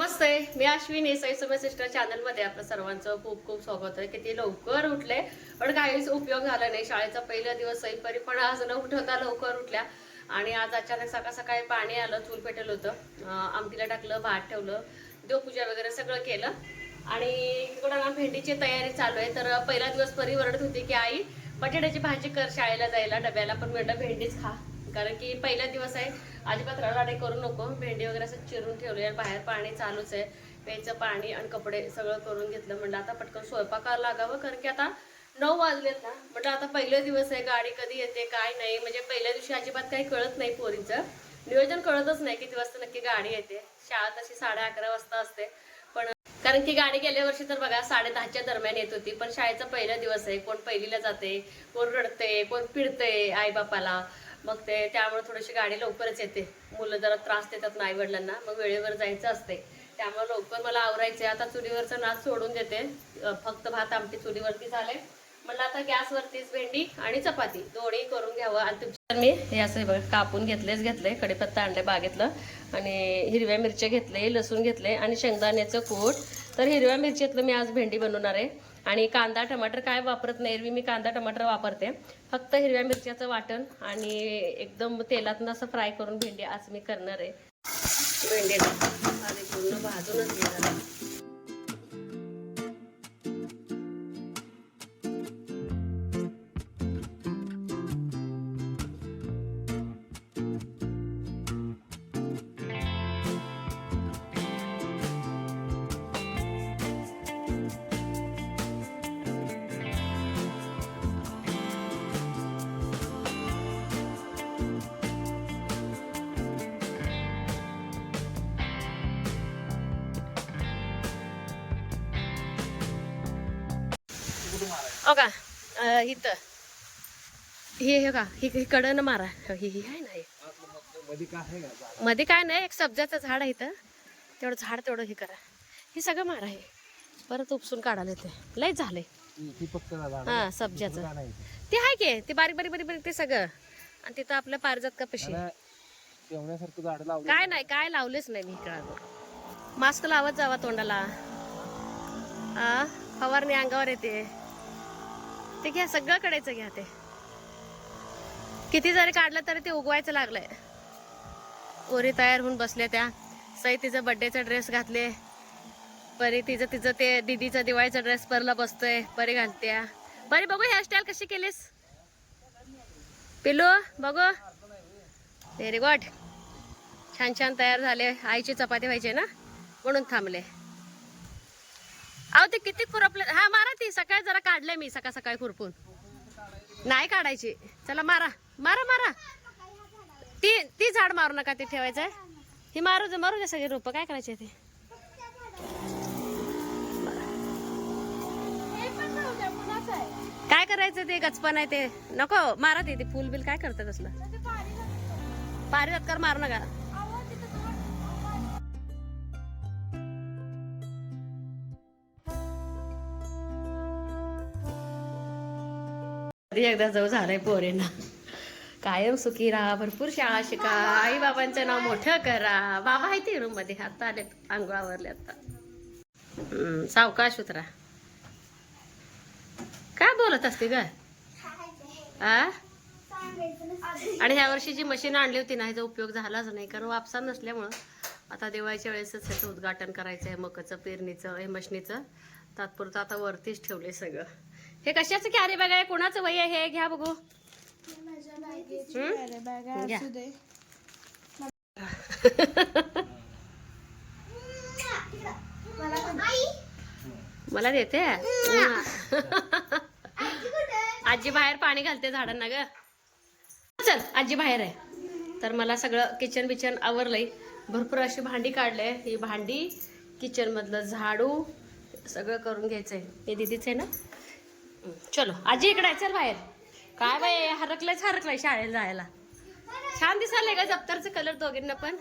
नमस्ते मी अश्विनी साई सुमे सिस्टर चॅनलमध्ये आपलं सर्वांचं खूप खूप स्वागत आहे. किती लवकर उठले. पण काहीच उपयोग झाला नाही. शाळेचा पहिला दिवस सईपरी पण आज न उठवता लवकर उठल्या. आणि आज अचानक सकाळ सकाळी पाणी आलं चूल पेटलं होतं. आमटीला टाकलं भात ठेवलं देवपूजा वगैरे सगळं केलं. आणि इकडं ना भेंडीची तयारी चालू आहे. तर पहिला दिवस परी वरडत होती की आई बटाट्याची भाजी कर शाळेला जायला डब्याला. पण म्हटलं भेंडीच खा. कारण की पहिला दिवस आहे अजिबात रडाडे करू नको भेंडी वगैरे असं चिरून ठेवली बाहेर पाणी चालूच आहे प्यायचं पाणी आणि कपडे सगळं करून घेतलं म्हणलं आता पटकन स्वयंपाकाला लागावं कारण की आता नऊ वाजलेत ना म्हटलं आता पहिला दिवस आहे गाडी कधी येते काय नाही म्हणजे पहिल्या दिवशी अजिबात काही कळत नाही पोरीचं. नियोजन कळतच नाही किती वाजता नक्की गाडी येते शाळा तशी साडे अकरा वाजता असते पण कारण की गाडी गेल्या वर्षी तर बघा साडे दहाच्या दरम्यान येत होती पण शाळेचा पहिला दिवस आहे कोण पहिलीला जाते कोण रडते कोण फिरते आई बापाला मग ते त्यामुळे थोडीशी गाडी लवकरच येते. मुलं जरा त्रास देतात नाही वडिलांना मग वेळेवर जायचं असते. त्यामुळे लवकर मला आवरायचे आता चुलीवरचं नाच सोडून देते. फक्त भात आमटी चुलीवरती झाले. म्हणलं आता गॅसवरतीच भेंडी आणि चपाती दोन्ही करून घ्यावं. आणि तुमच्या मी हे असं कापून घेतलेच घेतले कढीपत्ता आणले बागेतलं. आणि हिरव्या मिरच्या घेतले लसूण घेतले आणि शेंगदाण्याचं कूट तर हिरव्या मिरचीतलं मी आज भेंडी बनवणार आहे. आणि कांदा टमाटर काय वापरत नाही एरवी मी कांदा टमाटर वापरते. फक्त हिरव्या मिरच्याचं वाटण आणि एकदम तेलातनं असं फ्राय करून भेंडी आज मी करणार आहे. भेंडीला. पूर्ण भाजूनच घेणार हो का इथं. हे हे का ही कडनं मारा. ही ही आहे ना हे. मध्ये काय नाही एक सब्जाचं झाड आहे इथं. तेवढं झाड तेवढं हे करा. हे सगळं मारा हे. परत उपसून काढायला ते लय झालंय. हा सब्जाचं. ते आहे की ते बारीक बारीक बारीक बारीक ते सगळं. आणि तिथं आपलं पारिजात का पशी काय नाही. काय लावलेच नाही मी इकडं मास्क लावत जावा तोंडाला. आ फवारणी अंगावर येते. ते घ्या सगळं कडायचं घ्या ते. किती जरी काढलं तरी ते उगवायचं लागलंय. ओरी तयार होऊन बसल्या त्या. सई तिचं बड्डेचा ड्रेस घातले. परी तिचं तिचं ते दिदीचा दिवाळीचा ड्रेस परला बसतोय. परी घालते परी बघू हेअरस्टाईल कशी केलीस? पिलू बघू. व्हेरी गुड छान छान तयार झाले. आईची चपाती व्हायची ना? म्हणून थांबले. अहो ते किती खुरपले हा मारा ती. सकाळी जरा काढलंय मी सकाळ सकाळी खुरपून. नाही काढायची. चला मारा. मारा मारा. ती ती झाड मारू नका ते ठेवायचं आहे ही मारू दे मारू दे सगळे रोप. काय करायचे ते? काय करायचं ते? गचपण आहे ते. नको मारा ते. ते फुल बिल काय करतात असलं? पारी कर मारू नका. कधी एकदा जाऊ झालंय पोरेंना. कायम सुखी राहा भरपूर शाळा शिका. आई बाबांचं नाव मोठं करा. बाबा आहे ते रूममध्ये आता आले अंघोळावरले आता. हम्म, सावकाश उतरा. काय बोलत असते ग? आ? आणि ह्या वर्षी जी मशीन आणली होती ना ह्याचा उपयोग झालाच नाही. कारण वापसा नसल्यामुळं आता दिवाळीच्या वेळेसच ह्याचं उद्घाटन करायचं आहे मकाचं पेरणीचं हे मशनीचं. तात्पुरतं आता वरतीच ठेवले सगळं. हे कशाचं की अरे बघा हे कोणाचं वय आहे हे? घ्या बघू? घ्या. मला देते? आजी बाहेर पाणी घालते झाडांना ग. चल आजी बाहेर आहे. तर मला सगळं किचन बिचन आवरलंय. भरपूर अशी भांडी काढले. ही भांडी किचन मधलं झाडू सगळं करून घ्यायचंय. हे दीदीच आहे ना? चलो आजी इकडे चल बाहेर. काय बाय हरकलंयच हरकलंय शाळेला जायला. छान दिसायलंय का दप्तरचं कलर दोघींना पण.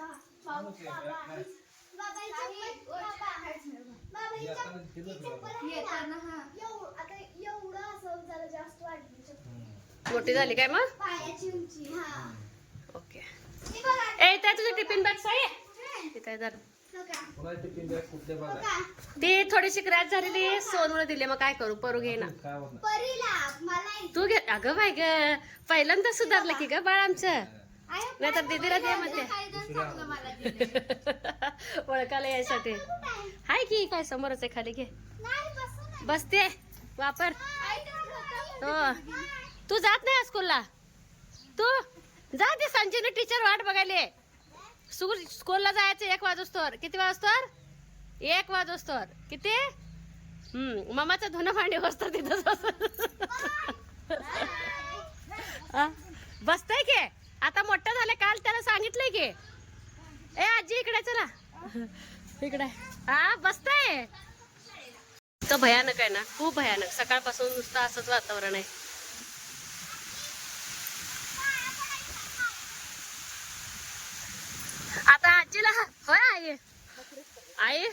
मोठी झाली काय मग? हा. ओके. ए त्या तुझं टिफिन बॅग आहे जर. ते ती थोडीशी क्रॅच झालेली सोनूला दिले मग काय करू? परू घे ना. तू घे. अगं बाय ग पहिल्यांदा सुधारलं की ग बाळ आमचं. नाही तर दीदीला दे म्हणते. ओळखायला यायसाठी. हाय की काय समोरच आहे खाली घे. बसते. वापर. हो. तू जात नाही स्कूलला. तू जा ते संजीवनी टीचर वाट बघायले स्कूल स्कूलला जायचं एक वाजोस्तोर किती वाजतोर एक वाजोस्तोर किती? हम्म ममाचं धुणं भांडी बसतं तिथंच बसतय की? आता मोठं झालं काल त्याला सांगितलंय की. ए आजी इकडे चला. इकडे. हा बसतय. तर भयानक आहे ना खूप भयानक. सकाळपासून नुसतं असंच वातावरण आहे. आता आजीला होय आई? आई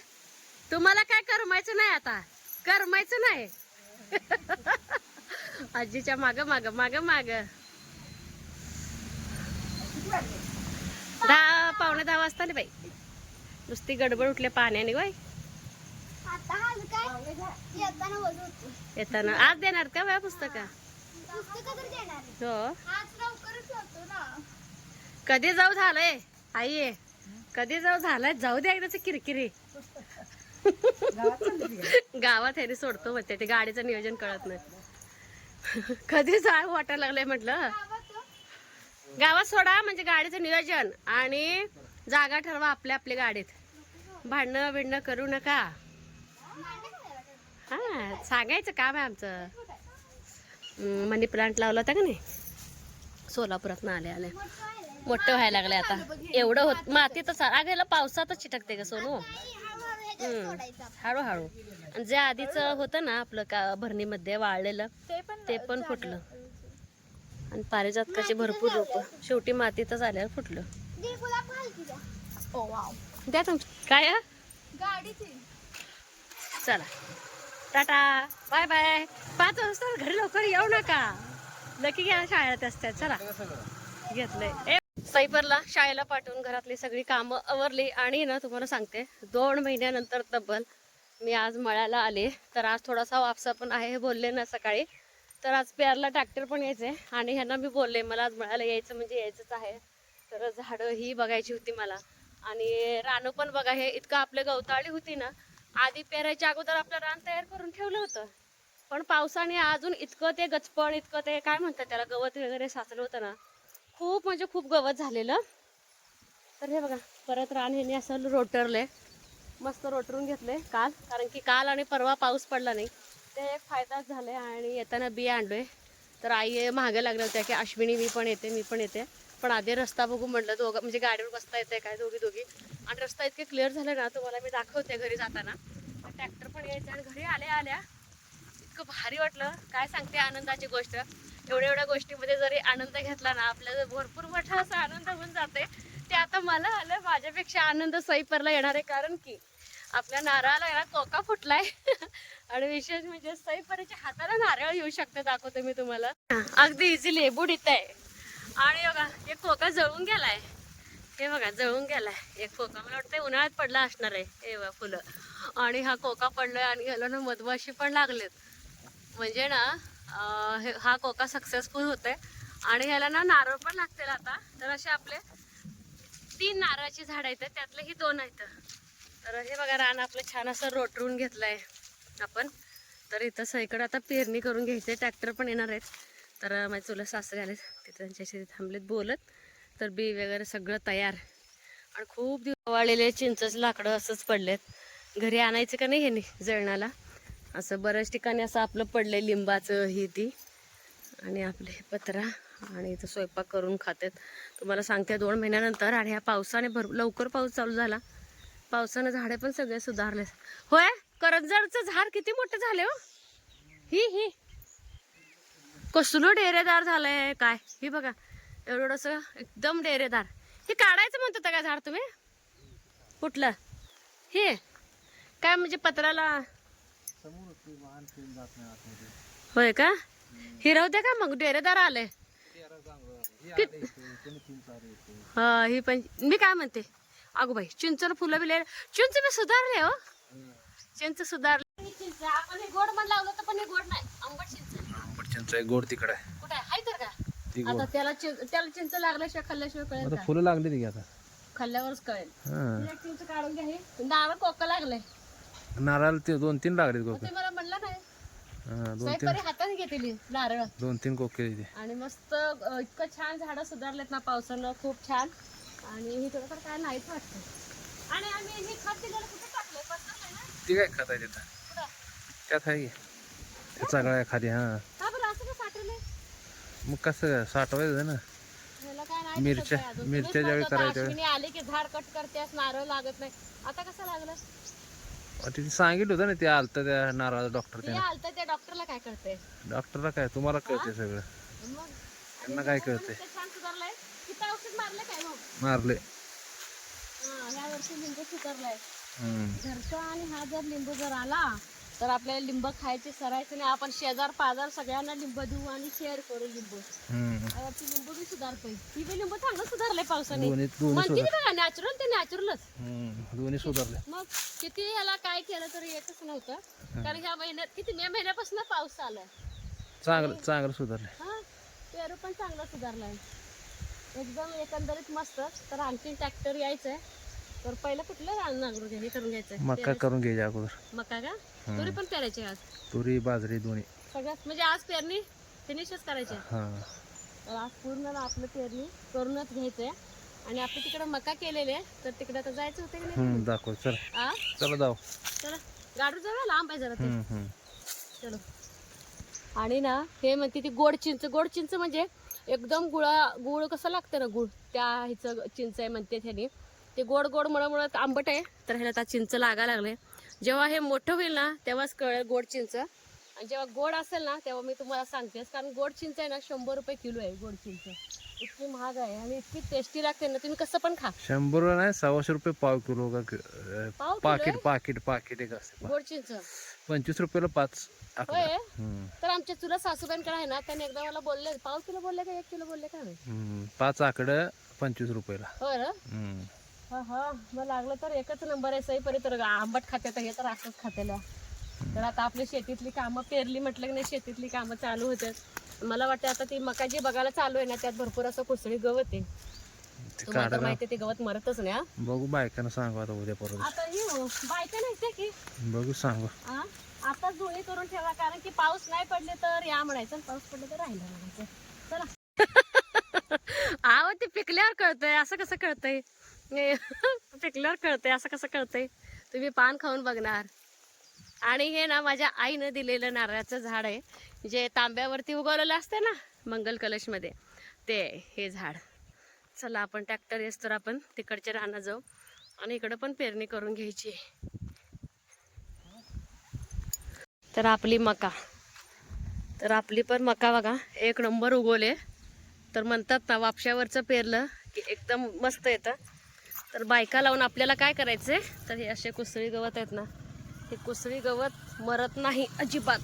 तुम्हाला काय करमायचं नाही आता? करमायचं नाही. आजीच्या माग माग माग माग. दहा पावणे दहा वाजता बाई. नुसती गडबड उठले पाण्याने बाई आता आज काय? येताना आज देणार का बाया पुस्तक. हो. कधी जाऊ झालंय? आई. कधी जाऊ झालंय जाऊ द्या एकदाच किरकिरी. गावात ह्याने सोडतो म्हणते ते गाडीचं नियोजन कळत नाही. कधी जा वाटायला लागलंय म्हटलं. गावात सोडा म्हणजे गाडीचं नियोजन आणि जागा ठरवा आपल्या आपल्या गाडीत. भांडणं बिडणं करू नका. हा सांगायचं काम आहे आमचं. मनी प्लांट लावला होता का नाही? सोलापुरात ना आले आले. मोठं व्हायला लागले आता. एवढं होत मातीतच अगं याला पावसातच चिटकते का सोनू. हळूहळू. आणि जे आधीच होतं ना आपलं का भरणीमध्ये वाळलेलं ते पण फुटलं. आणि पारिजातकाची भरपूर रोप. शेवटी मातीतच आल्यावर फुटलं. द्या. द्या तुम काय चला. टाटा. Bye bye. पाच वाजता घरी लवकर येऊ नका. लकी घ्या शाळेत असतात. चला. घेतलंय. ए, सैपरला शाळेला पाठवून घरातली सगळी कामं आवरली आणि ना तुम्हाला सांगते दोन महिन्यानंतर तब्बल मी आज मळ्याला आले. तर आज थोडासा वापसा पण आहे हे बोलले ना सकाळी. तर आज पेरला ट्रॅक्टर पण यायचे आणि ह्यांना मी बोलले मला आज मळ्याला यायचं म्हणजे यायचंच आहे. तर झाडं ही बघायची होती मला. आणि रानं पण बघा हे इतकं आपले गवताळी होती ना आधी पेरायच्या अगोदर आपलं रान तयार करून ठेवलं होतं. पण पावसाने अजून इतकं ते गचपण इतकं ते काय म्हणतात त्याला गवत वगैरे साचलं होतं ना खूप म्हणजे खूप गवत झालेलं. तर हे बघा परत रान ह्याने असं रोटरले मस्त रोटरून घेतले काल. कारण की काल आणि परवा पाऊस पडला नाही. ते एक फायदाच झाले आणि येताना बिया आणलोय. तर आई महागे लागल्या होत्या की अश्विनी मी पण येते मी पण येते. पण आधी रस्ता बघू म्हटलं दोघं म्हणजे गाडीवर बसता येते काय दोघी दोघी. आणि रस्ता इतके क्लिअर झाले ना तुम्हाला मी दाखवते घरी जाताना. ट्रॅक्टर पण यायचं आणि घरी आल्या आल्या इतकं भारी वाटलं. काय सांगते आनंदाची गोष्ट. एवढ्या एवढ्या गोष्टीमध्ये जरी आनंद घेतला ना आपल्याला भरपूर मोठा असा आनंद होऊन जाते ते आता मला आलं माझ्यापेक्षा आनंद सईपरला येणार आहे कारण की आपल्या नारळाला येणार ना कोका फुटलाय. आणि विशेष म्हणजे सईपरीच्या हाताला नारळ येऊ शकते दाखवते मी तुम्हाला. अगदी इझिली बुडीत आहे आणि बघा एक कोका जळून गेलाय. हे बघा जळून गेलाय. एक कोका मला वाटतं उन्हाळ्यात पडला असणार आहे हे बघा फुलं. आणि हा कोका पडलाय आणि ह्याला ना मधमाशी पण लागलेत. म्हणजे ना हे- हा कोका सक्सेसफुल होतोय. आणि ह्याला ना नारळ पण लागतील आता. तर असे आपले तीन नारळाची झाड आहेत त्यातले ही दोन आहेत. तर हे बघा रान आपलं छान असं रोटरून घेतलंय आपण. तर इथं सईकडे आता पेरणी करून घ्यायचे ट्रॅक्टर पण येणार आहेत. तर माझे चुलत सासरे आले तिथे त्यांच्याशी थांबलेत बोलत. तर बी वगैरे सगळं तयार. आणि खूप दिवस वाळलेले चिंचच लाकडं असंच पडलेत. घरी आणायचं का नाही हे नाही जळणाला? असं बऱ्याच ठिकाणी असं आपलं पडलंय लिंबाचं ही ती. आणि आपले हे पत्रा आणि इथं स्वयंपाक करून खातात तुम्हाला सांगते दोन महिन्यानंतर आणि ह्या पावसाने भर लवकर पाऊस चालू झाला. पावसानं झाडे पण सगळे सुधारले होय? करंजाडचं झाड किती मोठं झाले हो? ही ही. कसलं डेरेदार झालंय काय? ही बघा. एवढं एकदम डेरेदार. हे काढायचं म्हणत होतं का झाड तुम्ही? कुठलं? हे. काय म्हणजे पत्राला समोर ते वाहन फिरून जात नाही आतमध्ये होय का? हिरव द्या का मग? डेरेदार आले. ते चांगलं. हे आलं इथे, त्याने तीन चार येते. हा ही पण मी काय म्हणते? अगो बाई चिंचन फुलं बिले चिंच बी सुधारले हो. चिंच सुधारले. चिंच आपण हे गोड म्हण लावलं तर पण हे गोड नाही. आंबट चिंच आंबट चिंच आहे गोड तिकडे आहे. कुठे आहे? तर का? ती गोड. आता त्याला चिं- त्याला चिंच लागल्याशिवाय खाल्ल्याशिवाय कळेल आता फुलं लागली की आता. खाल्ल्यावरच कळेल. हा. एक चिंच काढून घ्या हे. नारळ कोका लागलंय. नारळ ते दोन तीन कोके ते मला म्हणलं नाही. हा दोन साहेब तीन. हाताने घेतली नारळ. दोन तीन कोके आणि मस्त अं, इतकं छान झाडं सुधारलेत ना पावसानं खूप छान. आणि इकडं तर काय नाहीच वाटतं. आणि आम्ही हे खत दिलेलं कुठे टाकलंय? पसरलंय ना? ती काय खात आहे तिथं? कुठं? त्यात आहे की. ते चांगलं आहे खाली हा. का बरं असं का साठवलंय? मग कसं साठवायचं ना? ह्याला काय नाही मिरच्या- दिसत आहे अजून. मिरच्या ज्यावेळी होता, करायच्या अश्विनी आली की झाड कट करतेस नारळ लागत नाही. आता कसं लागलं? तिथे सांगितलं होतं ना ते आलतं त्या नारळाचं डॉक्टर ते त्याने. आलतं त्या डॉक्टरला काय करते डॉक्टरला काय तुम्हाला कळते सगळं. मग? त्यांना काय कळते ते छान सुधारलंय? किती औषध मारलं काय मग? मारले. हा ह्या वर्षी लिंबू सुधारलाय. हम्म. घरचा आणि हा जर लिंबू जर आला तर आपल्याला लिंब खायची सरायचं नाही. आपण शेजार पाजार सगळ्यांना लिंब देऊ आणि शेअर करू लिंबू. यावरती लिंबू बी सुधारतोय. ही बी लिंबू चांगलं सुधारलंय पावसाने. म्हणते बघा नॅचरल ते नॅचरलच. दोन्ही सुधारले. मग किती ह्याला काय केलं तरी येतच नव्हतं. कारण ह्या महिन्यात किती मे महिन्यापासून पाऊस आलाय चांगलं चांगलं सुधारले हा. पेरू पण चांगला सुधारलाय. एकदम एकंदरीत मस्त. तर आणखीन ट्रॅक्टर यायचंय. तर पहिलं कुठलं घ्या हे करून घ्यायचंय. मका करून घ्यायचे अगोदर. मका का? तुरी पण पेरायची आज. तुरी बाजरी दोन्ही. सगळ्यात म्हणजे आज पेरणी फिनिशच करायची. आहे. हा. तर आज पूर्ण ना आपलं पेरणी करूनच घ्यायचंय. आणि आपलं तिकडे मका केलेले तर तिकडे आता जायचं होतं की नाही? हम्म, दाखव चला. आ? चला जाऊ. चला. गाडी जाऊया लांब आहे जरा ते. हम्म, हम्म. चलो. आणि ना हे म्हणते ती गोड चिंच. गोड चिंच म्हणजे एकदम गुळा गुळ कसं लागतं ना गुळ? त्या ह्याचं चिंच आहे म्हणते त्याने. ते गोड गोड मुळं मुळं आंबट आहे. तर ह्याला आता चिंच लागा लागले. जेव्हा हे मोठं होईल ना तेव्हाच कळेल गोड चिंच. आणि जेव्हा गोड असेल ना तेव्हा मी तुम्हाला सांगतेच कारण गोड चिंच आहे ना शंभर रुपये किलो आहे गोड चिंच. इतकी महाग आहे आणि इतकी टेस्टी लागते ना तुम्ही कसं पण खा. शंभर नाही सव्वाशे रुपये पाव किलो का अं, पाव पाकिट पाकिट पाकिट एक असते गोड चिंच. पंचवीस रुपयाला पाच आकडा. होय? हम्म. तर आमच्या तुला सासूबाईंकडे आहे ना त्यांनी एकदा मला बोलले पाव किलो बोलले का एक किलो बोलले का नाही? हम्म. पाच आकडं पंचवीस रुपयाला. ना? हम्म. हा हा. मग लागलं तर एकच नंबर आहे सही परी. तर आंबट खाते तर हे तर असंच खातेलं तर आता आपली शेतीतली कामं पेरली म्हटलं की नाही शेतीतली कामं चालू होतात मला वाटतं आता ती मका जी बघायला चालू आहे ना त्यात भरपूर असं कुसळी गवत आहे. ते तुम्हाला माहिती गवत मरतच नाही हा. बघू बायकांना सांगू आता उद्या परत आता ही बायका नाही की बघू सांगू. आता जुळी करून ठेवा कारण की पाऊस नाही पडले तर या म्हणायचं पाऊस पडले तर राहिलं म्हणायचं. चला. आव ते पिकल्यावर कळतंय असं कसं कळतंय? पिकल्यावर कळतंय असं कसं कळतंय? तुम्ही पान खाऊन बघणार. आणि हे ना माझ्या आईनं दिलेलं नारळाचं झाड आहे जे तांब्यावरती उगवलेलं असते ना मंगल कलशमध्ये ते हे झाड. चला आपण ट्रॅक्टर येस तर आपण तिकडच्या राहणं जाऊ. आणि इकडं पण पेरणी करून घ्यायची आहे. तर आपली मका. तर आपली पण मका बघा एक नंबर उगवले. तर म्हणतात ना वापशावरचं पेरलं की एकदम मस्त येतं. तर बायका लावून आपल्याला काय करायचं आहे तर हे असे कुसळी गवत आहेत ना हे कुसळी गवत मरत नाही अजिबात.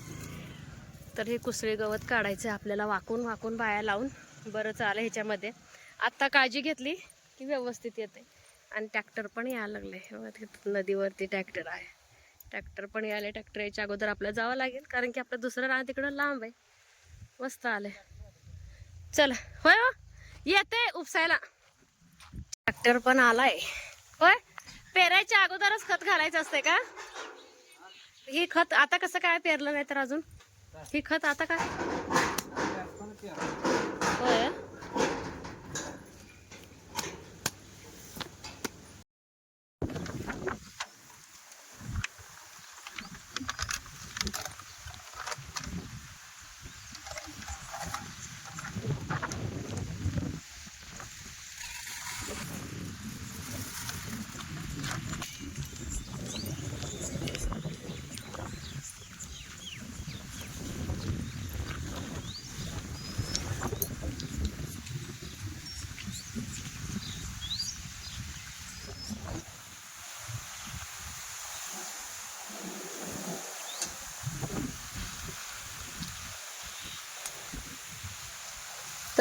तर हे कुसळी गवत काढायचं आहे आपल्याला वाकून वाकून बाया लावून. बरं चालं ह्याच्यामध्ये. आत्ता काळजी घेतली की व्यवस्थित येते. आणि ट्रॅक्टर पण यायला लागले. हे नदीवरती ट्रॅक्टर आहे. ट्रॅक्टर पण यायला ट्रॅक्टर यायच्या अगोदर आपल्याला जावं लागेल. कारण की आपलं दुसरं रान तिकडं लांब आहे. मस्त आलंय. चला होय हो? येते उपसायला. ट्रॅक्टर पण आलाय. होय? पेरायच्या अगोदरच खत घालायचं असते का? ही खत आता कसं काय पेरलं नाही तर अजून? ही खत आता काय? होय.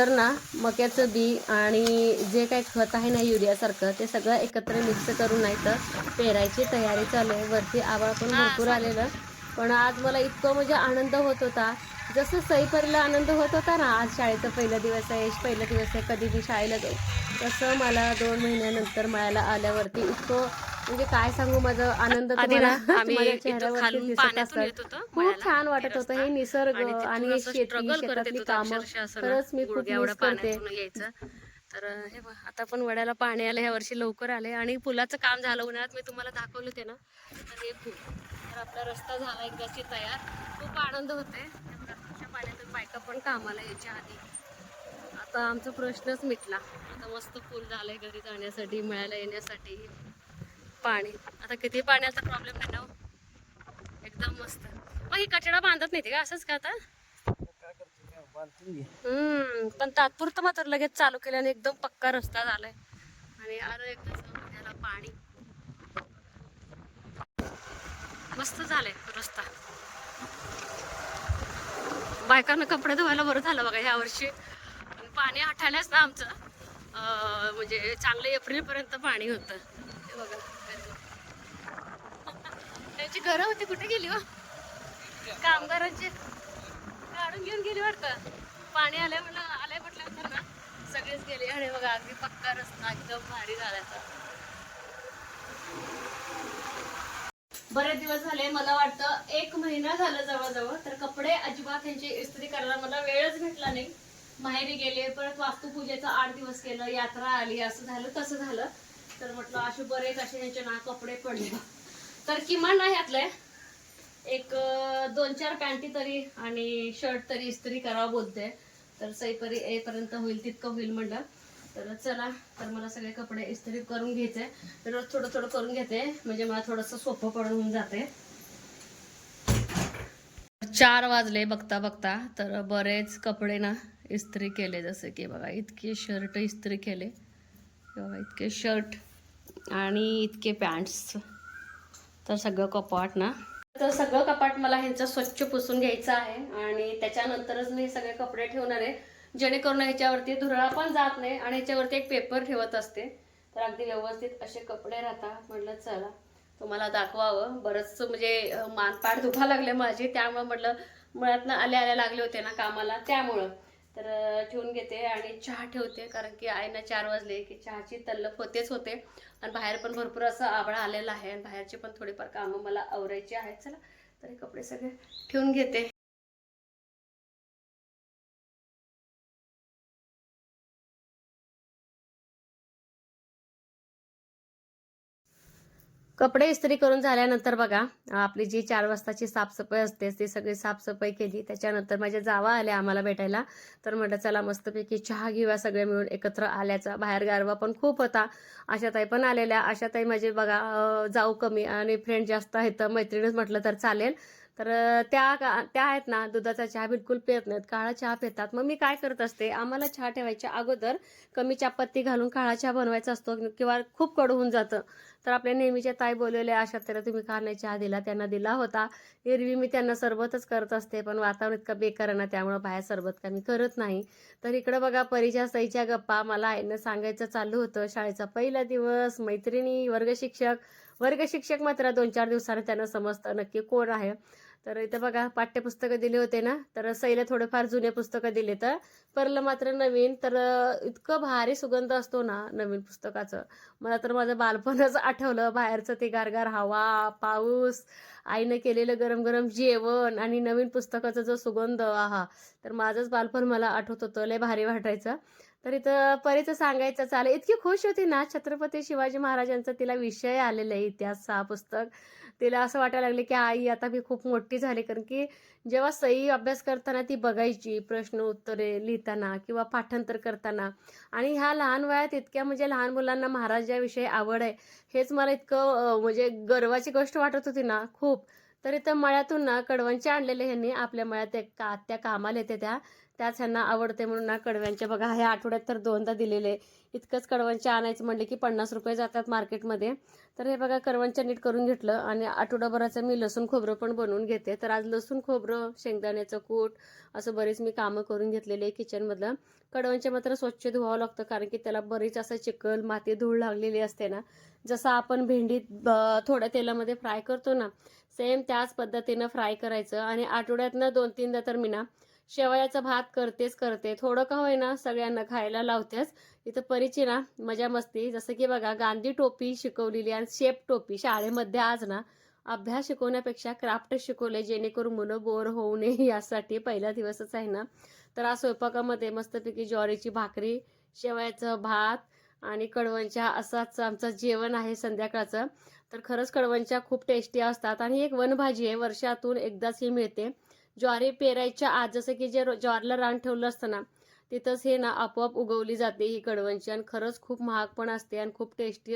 नंतर ना मक्याचं बी आणि जे काही खत आहे ना युरियासारखं ते सगळं एकत्र मिक्स करून नाही तर पेरायची तयारी चालू आहे. वरती आवाळ पण भरपूर आलेलं. पण आज मला इतकं म्हणजे आनंद होत होता. जसं सईपरीला आनंद होत होता ना आज शाळेचा पहिला दिवस आहे पहिला दिवस आहे कधी मी शाळेला जाऊ. तसं मला दोन महिन्यानंतर मिळायला आल्यावरती इतकं म्हणजे काय सांगू माझं आनंद तुम्हाला माझ्या चेहऱ्यावरती दिसत खूप छान वाटत ते होतं. हे निसर्ग आणि शेती शेतातली कामं. खरंच मी खूप मिस करते. तर हे आता पण वड्याला पाणी आलं ह्या वर्षी लवकर आले आणि पुलाचं काम झालं. उन्हाळ्यात मी तुम्हाला दाखवलं होते ना. तर हे पूल. तर आपला रस्ता झाला एकदाची तयार. खूप आनंद होते पाण्यातून बायका पण कामाला यायच्या आधी. आता आमचा प्रश्नच मिटला. आता मस्त पूल झालाय घरी जाण्यासाठी मिळायला येण्यासाठी. पाणी. आता किती पाण्याचा प्रॉब्लेम नाही ना हो. एकदम मस्त. मग ही कचडा बांधत नाही ते का? असंच का आता? हम्म. पण तात्पुरतं मात्र लगेच चालू केल्याने एकदम पक्का रस्ता झालाय. आणि आलं एकदा पाणी. मस्त झालंय रस्ता. बायकांना कपडे धुवायला बरं झालं बघा ह्या वर्षी. पाणी आठायलाच ना आमचं. म्हणजे चांगलं एप्रिल पर्यंत पाणी होतं. ते बघा. त्यांची घरं होती कुठे गेली हो? कामगारांची. काढून घेऊन गेली वाटतं. पाणी आलंय म्हणलं आलंय म्हटल्यानंतर ना सगळेच गेले. आणि बघा अगदी पक्का रस्ता एकदम भारी झाला बरेच दिवस झाले मला वाटतं एक महिना झाला जवळजवळ तर कपडे अजिबात यांची इस्त्री करायला मला वेळच भेटला नाही. माहेरी गेले परत वास्तुपूजेचं आठ दिवस केलं यात्रा आली असं झालं तसं झालं. तर म्हटलं असे बरेच असे यांचे ना कपडे पडले. तर किमान नाही ह्यातले एक दोन चार पॅन्टी तरी आणि शर्ट तरी इस्त्री करावं बोलते. तर सईपरी येईपर्यंत होईल तितकं होईल म्हणलं. तर चला तर मला सगळे कपडे इस्त्री करून घ्यायचे. तर रोज थोडं थोडं करून घेते म्हणजे मला थोडंसं सोपं पडून होऊन जाते. चार वाजले बघता बघता तर बरेच कपडे ना इस्त्री केले. जसे की बघा इतके शर्ट इस्त्री केले. बघा इतके शर्ट आणि इतके पॅन्ट्स. तर सगळं कपाट ना. तर सगळं कपाट मला ह्यांचं स्वच्छ पुसून घ्यायचं आहे आणि त्याच्यानंतरच मी सगळे कपडे ठेवणार आहे. जेणेकरून ह्याच्यावरती धुरळा पण जात नाही आणि ह्याच्यावरती एक पेपर ठेवत असते. तर अगदी व्यवस्थित असे कपडे राहतात. म्हटलं चला तुम्हाला दाखवावं. बरंच म्हणजे अं, मानपाट दुखा लागले माझे. त्यामुळे म्हटलं मुळातनं आले आल्या लागले होते ना कामाला. त्यामुळं. तर ठेवून घेते आणि चहा ठेवते. कारण की आईना चार वाजले की चहाची तल्लफ होतेच होते. आणि बाहेर पण भरपूर असं आबळा आलेला आहे आणि बाहेरचे पण थोडेफार कामं मला आवरायचे आहेत. चला तर हे कपडे सगळे ठेवून घेते. कपडे इस्त्री करून झाल्यानंतर बघा आपली जी चार वाजताची साफसफाई असते ती सगळी साफसफाई केली. त्याच्यानंतर माझ्या जावा आल्या आम्हाला भेटायला. तर म्हटलं चला मस्तपैकी चहा घेऊया सगळे मिळून एकत्र आल्याचा. बाहेर गारवा पण खूप होता. आशाताई पण आलेल्या. आशाताई माझे बघा जाऊ कमी आणि फ्रेंड जास्त आहेत. मैत्रिणीच म्हटलं तर चालेल. तर त्या का- त्या आहेत ना दुधाचा चहा बिलकुल पित नाहीत काळा चहा पितात. मग मी काय करत असते आम्हाला चहा ठेवायच्या अगोदर कमी चहापत्ती घालून काळा चहा बनवायचा असतो किंवा खूप कडू होऊन जातं. तर आपल्या नेहमीच्या ताई बोलवल्या अशा तर तुम्ही का नाही चहा दिला त्यांना दिला होता. एरवी मी त्यांना सरबतच करत असते पण वातावरण इतकं बेकार आहे ना त्यामुळं बाहेर सरबत का मी करत नाही. तर इकडं बघा परिचय सईच्या गप्पा मला आईनं सांगायचं चालू होतं शाळेचा पहिला दिवस मैत्रिणी वर्ग शिक्षक. वर्ग शिक्षक मात्र दोन चार दिवसानं त्यांना समजतं नक्की कोण आहे? तर इथं बघा पाठ्यपुस्तकं दिले होते ना? तर सईला थोडेफार जुने पुस्तकं दिले तर? परलं मात्र नवीन तर इतकं भारी सुगंध असतो ना नवीन पुस्तकाचं. मला तर माझं बालपणच आठवलं. बाहेरचं ते गारगार हवा पाऊस आईनं केलेलं गरम गरम जेवण आणि नवीन पुस्तकाचा जो सुगंध आहा. तर माझंच बालपण मला आठवत होतं. लय भारी वाटायचं. तर इथं परीचं सांगायचं चालेल. इतकी खुश होती ना छत्रपती शिवाजी महाराजांचा तिला विषय आलेला आहे इतिहास हा पुस्तक. तिला असं वाटायला लागले की आई आता मी खूप मोठी झाली. कारण की जेव्हा सही अभ्यास करताना ती बघायची प्रश्न उत्तरे लिहिताना किंवा पाठांतर करताना. आणि ह्या लहान वयात इतक्या म्हणजे लहान मुलांना महाराजाविषयी आवड आहे हेच मला इतकं म्हणजे गर्वाची गोष्ट वाटत होती ना खूप. तर इथं मळ्यातून ना कडवणचे आणलेले ह्यांनी आपल्या मळ्यात एक का त्या कामाला येते त्या. त्याच ह्यांना आवडते म्हणून ना कडव्यांच्या बघा ह्या आठवड्यात तर दोनदा दिलेले इतकंच कडवांचे आणायचं म्हणले की पन्नास रुपये जातात मार्केटमध्ये. तर हे बघा कडवांच्या नीट करून घेतलं आणि आठवडाभराचं मी लसूण खोबरं पण बनवून घेते. तर आज लसूण खोबरं शेंगदाण्याचं कूट असं बरीच मी कामं करून घेतलेले आहे किचनमधलं. कडवांचे मात्र स्वच्छ धुवावं लागतं कारण की त्याला बरीच असं चिखल माती धूळ लागलेली असते ना. जसं आपण भेंडीत थोड्या तेलामध्ये फ्राय करतो ना सेम त्याच पद्धतीनं फ्राय करायचं. आणि आठवड्यातनं दोन तीनदा तर मी ना शेवयाचा भात करतेच करते. थोडं का होईना सगळ्यांना खायला लावतेच. इथं परीची ना मजा मस्ती. जसं की बघा गांधी टोपी शिकवलेली आणि शेप टोपी शाळेमध्ये आज ना अभ्यास शिकवण्यापेक्षा क्राफ्ट शिकवले जेणेकरून मुलं बोर होऊ नये यासाठी पहिला दिवसच आहे ना. तर आज स्वयंपाकामध्ये मस्तपैकी ज्वारीची भाकरी शेवयाचं भात आणि कडवणच्या असाच आमचं जेवण आहे संध्याकाळचं. तर खरंच कडवणच्या खूप टेस्टी असतात. आणि एक वनभाजी आहे वर्षातून एकदाच ही मिळते. ज्वारी पेरायच्या आज जसं की जे ज्वारीला रान ठेवलं असतं ना तिथंच हे ना आपोआप उगवली जाते ही कडवणची आणि खरंच खूप महाग पण असते आणि खूप टेस्टी